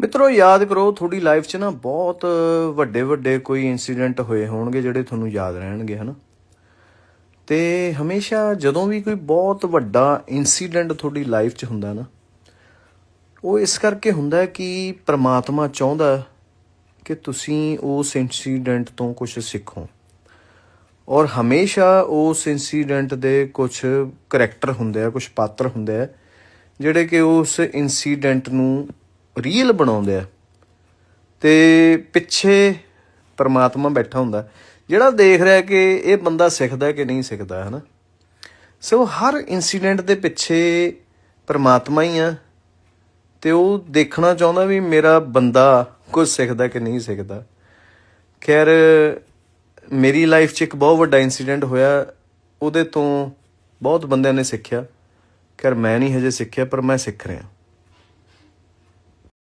ਮਿੱਤਰੋ, ਯਾਦ ਕਰੋ, ਤੁਹਾਡੀ ਲਾਈਫ 'ਚ ਨਾ ਬਹੁਤ ਵੱਡੇ ਵੱਡੇ ਕੋਈ ਇਨਸੀਡੈਂਟ ਹੋਏ ਹੋਣਗੇ ਜਿਹੜੇ ਤੁਹਾਨੂੰ ਯਾਦ ਰਹਿਣਗੇ, ਹਨਾ? ਤੇ ਹਮੇਸ਼ਾ ਜਦੋਂ ਵੀ ਕੋਈ ਬਹੁਤ ਵੱਡਾ ਇਨਸੀਡੈਂਟ ਤੁਹਾਡੀ ਲਾਈਫ 'ਚ ਹੁੰਦਾ ਨਾ, ਉਹ ਇਸ ਕਰਕੇ ਹੁੰਦਾ ਕਿ ਪ੍ਰਮਾਤਮਾ ਚਾਹੁੰਦਾ ਕਿ ਤੁਸੀਂ ਉਸ ਇਨਸੀਡੈਂਟ ਤੋਂ ਕੁਝ ਸਿੱਖੋ। ਔਰ ਹਮੇਸ਼ਾ ਉਸ ਇਨਸੀਡੈਂਟ ਦੇ ਕੁਝ ਕਰੈਕਟਰ ਹੁੰਦੇ ਆ ਕੁਝ ਪਾਤਰ ਹੁੰਦੇ ਆ, ਜਿਹੜੇ ਕਿ ਉਸ ਇਨਸੀਡੈਂਟ ਨੂੰ ਰੀਅਲ ਬਣਾਉਂਦੇ ਆ। ਤੇ ਪਿੱਛੇ ਪਰਮਾਤਮਾ ਬੈਠਾ ਹੁੰਦਾ। ਜਿਹੜਾ ਦੇਖ ਰਿਹਾ ਕਿ ਇਹ ਬੰਦਾ ਸਿੱਖਦਾ ਕਿ ਨਹੀਂ ਸਿੱਖਦਾ ਹੈ ਨਾ ਸੋ ਹਰ ਇਨਸੀਡੈਂਟ ਦੇ ਪਿੱਛੇ ਪਰਮਾਤਮਾ ਹੀ ਆ। ਤੇ ਉਹ ਦੇਖਣਾ ਚਾਹੁੰਦਾ ਵੀ ਮੇਰਾ ਬੰਦਾ ਕੁਝ ਸਿੱਖਦਾ ਕਿ ਨਹੀਂ ਸਿੱਖਦਾ। ਖੈਰ, ਮੇਰੀ ਲਾਈਫ 'ਚ ਇੱਕ ਬਹੁਤ ਵੱਡਾ ਇਨਸੀਡੈਂਟ ਹੋਇਆ। ਉਹਦੇ ਤੋਂ ਬਹੁਤ ਬੰਦਿਆਂ ਨੇ ਸਿੱਖਿਆ। ਖੈਰ, ਮੈਂ ਨਹੀਂ ਹਜੇ ਸਿੱਖਿਆ, ਪਰ ਮੈਂ ਸਿੱਖ ਰਿਹਾ।